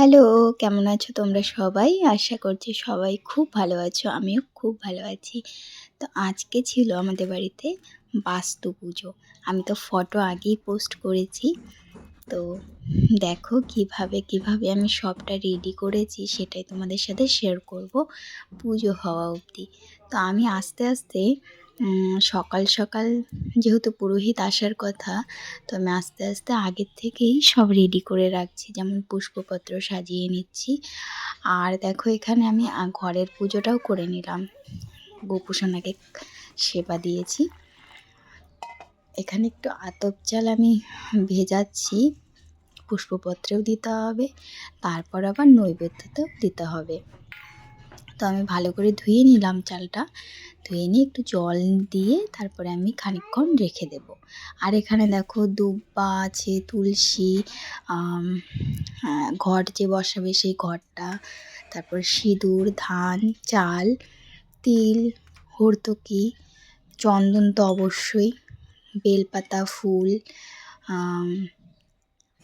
Hello, কেমন আছো তোমরা সবাই? আশা করছি সবাই খুব ভালো আছো, আমিও খুব ভালো আছি। তো আজকে ছিল আমাদের বাড়িতে বাস্তু পুজো। আমি তো ফটো আগেই পোস্ট করেছি। তো দেখো কীভাবে কীভাবে আমি সবটা রেডি করেছি সেটাই তোমাদের সাথে শেয়ার করব পুজো হওয়া অবধি। তো আমি আস্তে আস্তে সকাল সকাল যেহেতু পুরোহিত আসার কথা, তো আমি আস্তে আস্তে আগের থেকেই সব রেডি করে রাখছি। যেমন পুষ্পপত্র সাজিয়ে নিচ্ছি। আর দেখো এখানে আমি ঘরের পুজোটাও করে নিলাম। গোপুসোনাকে সেবা দিয়েছি। এখানে একটু আতপ চাল আমি ভেজাচ্ছি। পুষ্পপত্রেও দিতে হবে। তারপর আবার নৈবেদ্যতেও দিতে হবে। তো আমি ভালো করে ধুয়ে নিলাম চালটা। ধুয়ে নিয়ে একটু জল দিয়ে তারপরে আমি খানিকক্ষণ রেখে দেব। আর এখানে দেখো দুব্বা আছে তুলসী হ্যাঁ, ঘট যে বসাবে সেই ঘরটা তারপর সিঁদুর ধান চাল তিল হর্তকি চন্দন তো অবশ্যই বেলপাতা ফুল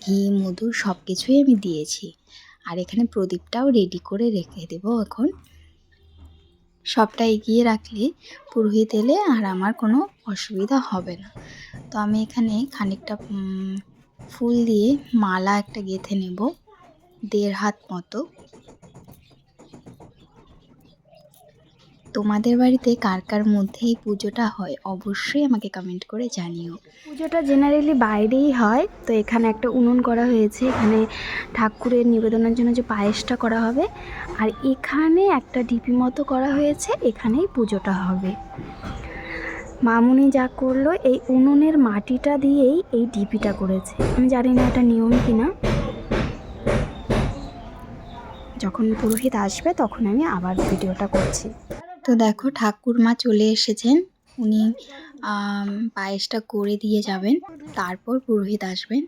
ঘি মধু সব কিছুই আমি দিয়েছি। আর এখানে প্রদীপটাও রেডি করে রেখে দেবো এখন। সবটা এগিয়ে রাখলে পুরোহিত এলে আর আমার কোনো অসুবিধা হবে না। তো আমি এখানে খানিকটা ফুল দিয়ে মালা একটা গেঁথে নেব, দেড় হাত মতো। তোমাদের বাড়িতে কার কার মধ্যে এই পুজোটা হয়, অবশ্যই আমাকে কমেন্ট করে জানিও। পুজোটা জেনারেলি বাইরেই হয়, তো এখানে একটা উনুন করা হয়েছে, এখানে ঠাকুরের নিবেদনের জন্য যে পায়েসটা করা হবে, আর এখানে একটা ডিপি মতো করা হয়েছে, এখানেই পুজোটা হবে। মামুনি যা করল, এই উনুনের মাটিটা দিয়েই এই ডিপিটা করেছে। আমি জানি না এটা নিয়ম কিনা। যখন পুরোহিত আসবে, তখন আমি আবার ভিডিওটা করছি। তো দেখো ঠাকুরমা চলে এসেছেন। উনি পায়েসটা করে দিয়ে যাবেন, তারপর পুরোহিত আসবেন।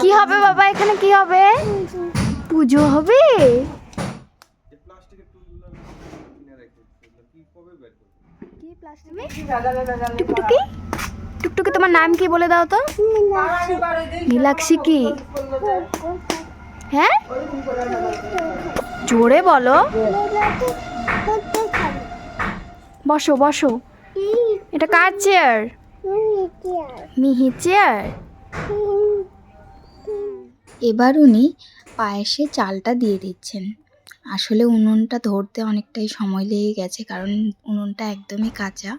কি হবে বাবা, এখানে কি হবে? পুজো হবে? টুকটুকি? টুকটুকি তোমার নাম কি বলে দাও তো? নীলাক্ষী কি? হ্যাঁ? জোরে বলো। বসো বসো। এটা কার চেয়ার মিহি চেয়ার এবার উনি পায়েসে চালটা দিয়ে দিচ্ছেন। আসলে উনুনটা ধরতে অনেকটাই সময় লেগে গেছে, কারণ উনুনটা একদমই কাঁচা।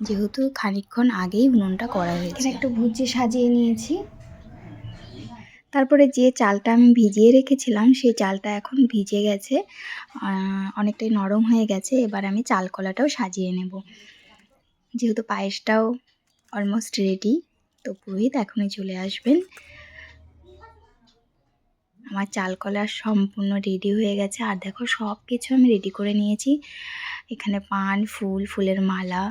যেহেতু খানিকক্ষণ আগেই উনুনটা করা এখানে হয়েছে একটু ভুজি সাজিয়ে নিয়েছি। তারপরে যে চালটা আমি ভিজিয়ে রেখেছিলাম সেই চালটা এখন ভিজে গেছে। অনেকটাই নরম হয়ে গেছে। এবার আমি চাল কলাটাও সাজিয়ে নেব। যেহেতু পায়েসটাও অলমোস্ট রেডি তো পুরোহিত এখনই চলে আসবেন। আমার চাল কলা সম্পূর্ণ রেডি হয়ে গেছে। আর দেখো সব কিছু আমি রেডি করে নিয়েছি। এখানে পান ফুল ফুলের মালা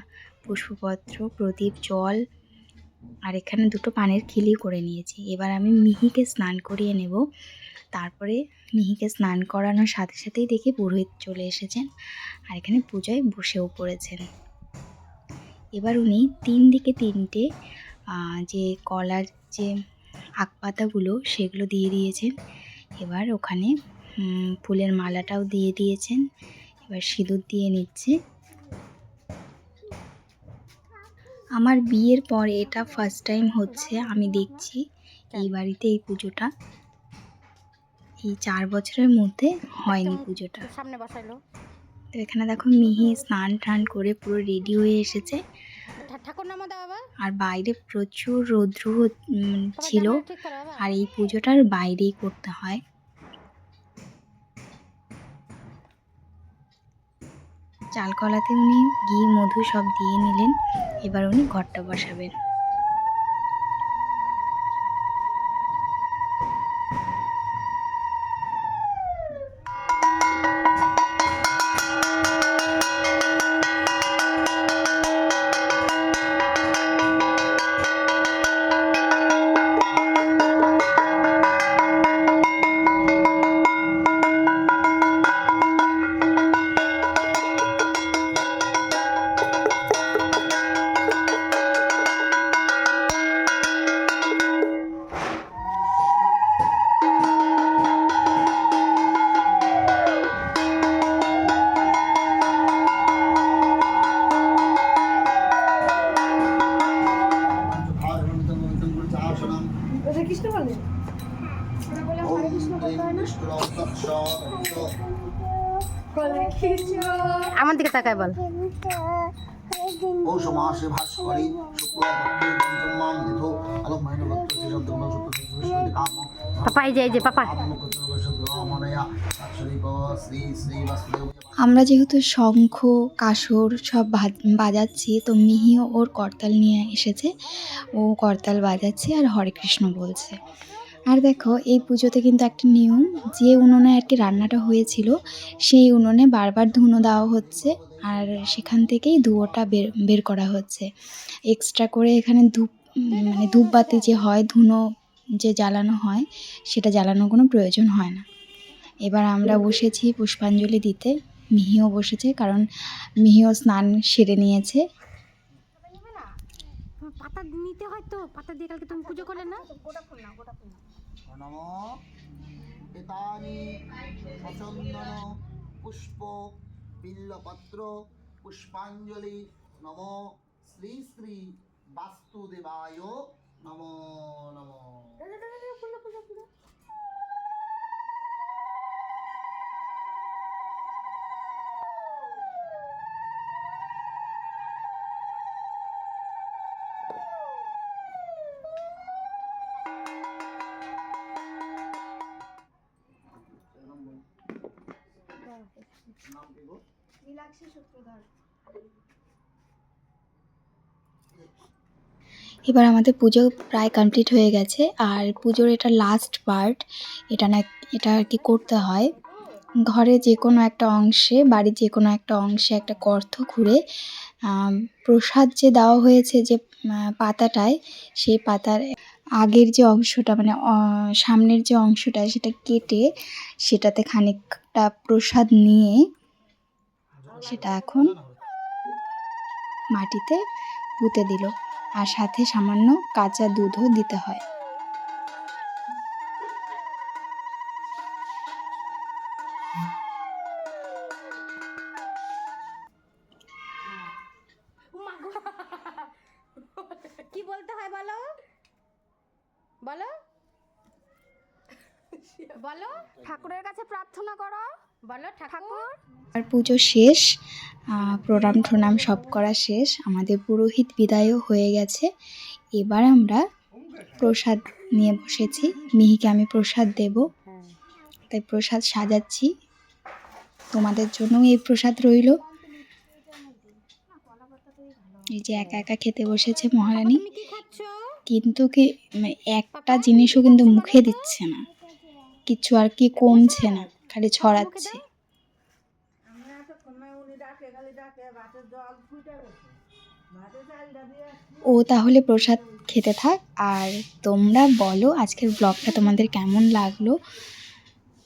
পুষ্পপত্র, প্রদীপ, জল, আর এখানে দুটো পানের খিলি করে নিয়েছি। এবার আমি মিহিকে স্নান করিয়ে নেব। তারপরে মিহিকে স্নান করানোর সাথে সাথেই দেখি পুরোহিত চলে এসেছেন আর এখানে পুজোয় বসেও পড়েছেন। এবার উনি তিন দিকে তিনটে যে কলার যে আখ পাতাগুলো সেগুলো দিয়ে দিয়েছেন। এবার ওখানে ফুলের মালাটাও দিয়ে দিয়েছেন। এবার সিঁদুর দিয়ে নিচ্ছে। আমার বিয়ের পরে এটা ফার্স্ট টাইম হচ্ছে আমি দেখছি এই বাড়িতে এই পুজোটা। এই চার বছরের মধ্যে হয়নি পুজোটা। সামনে বসাইলো। তো এখানে দেখো মিহি স্নান টান করে পুরো রেডি হয়ে এসেছে। আর বাইরে প্রচুর রৌদ্র ছিল আর এই পুজোটার বাইরেই করতে হয়। চাল কলাতে উনি ঘি মধু সব দিয়ে নিলেন। এবার উনি ঘরটা বসাবেন। আমার দিকে তাকায় বল। পৌষ মাসে ভাস্করী শুক্লপক্ষে পঞ্চমাং তিথো আলোক মহিন ভক্ত শ্রীশব্দ সত্য বিষ্ণু কাম। পাপা এই যে এই পাপা। আমরা যেহেতু শঙ্খ কাসর সব বাজাচ্ছি তো মিহিও ওর করতাল নিয়ে এসেছে। ও করতাল বাজাচ্ছে আর হরে কৃষ্ণ বলছে। আর দেখো, এই পুজোতে কিন্তু একটা নিয়ম, যে উনুনে আর কি রান্নাটা হয়েছিল, সেই উনুনে বারবার ধুনো দেওয়া হচ্ছে, আর সেখান থেকেই ধুয়োটা বের বের করা হচ্ছে। এক্সট্রা করে এখানে ধূপ মানে ধূপবাতি যে হয়, ধুনো যে জ্বালানো হয়, সেটা জ্বালানোর কোনো প্রয়োজন হয় না। এবার আমরা বসেছি পুষ্পাঞ্জলি দিতে। মিহিও বসেছে, কারণ মিহিও স্নান সেরে নিয়েছে। পাতা নিতে হয় তো পাতা দিয়ে কালকে তুমি পুজো করলে না? নম পিতানি সচন্দন পুষ্প বিল্লপত্র পুষ্পাঞ্জলি নম শ্রী শ্রী বাস্তুদেবায় নম নম। এবার আমাদের পুজো প্রায় কমপ্লিট হয়ে গেছে, আর পুজোর এটা লাস্ট পার্ট এটা না, এটা আর কি করতে হয়। ঘরে যে কোনো একটা অংশে, বাড়ির যে কোনো একটা অংশে একটা গর্ত খুঁড়ে প্রসাদ যে দেওয়া হয়েছে যে পাতাটায়, সেই পাতার আগের যে অংশটা মানে সামনের যে অংশটা, সেটা কেটে সেটাতে খানিকটা প্রসাদ নিয়ে সেটা এখন মাটিতে পুঁতে দিল আর সাথে সামান্য কাঁচা দুধও দিতে হয়। কি বলতে হয় বলো? বলো? বলো? ঠাকুরের কাছে প্রার্থনা করো। বলো ঠাকুর। আর পুজো শেষ প্রণাম ঠোনাম সব করা শেষ আমাদের পুরোহিত বিদায়ও হয়ে গেছে। এবার আমরা প্রসাদ নিয়ে বসেছি। মিহিকে আমি প্রসাদ দেব। তাই প্রসাদ সাজাচ্ছি। তোমাদের জন্যও এই প্রসাদ রইল। এই যে একা একা খেতে বসেছে মহারানী। কিন্তু কি মানে একটা জিনিসও কিন্তু মুখে দিচ্ছে না। কিছু আর কি কমছে না। খালি ছড়াচ্ছি। ও তাহলে প্রসাদ খেতে থাক আর তোমরা বলো আজকের ব্লগটা তোমাদের কেমন লাগল।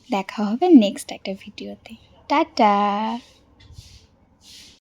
দেখা হবে নেক্সট একটা ভিডিওতে। টাটা!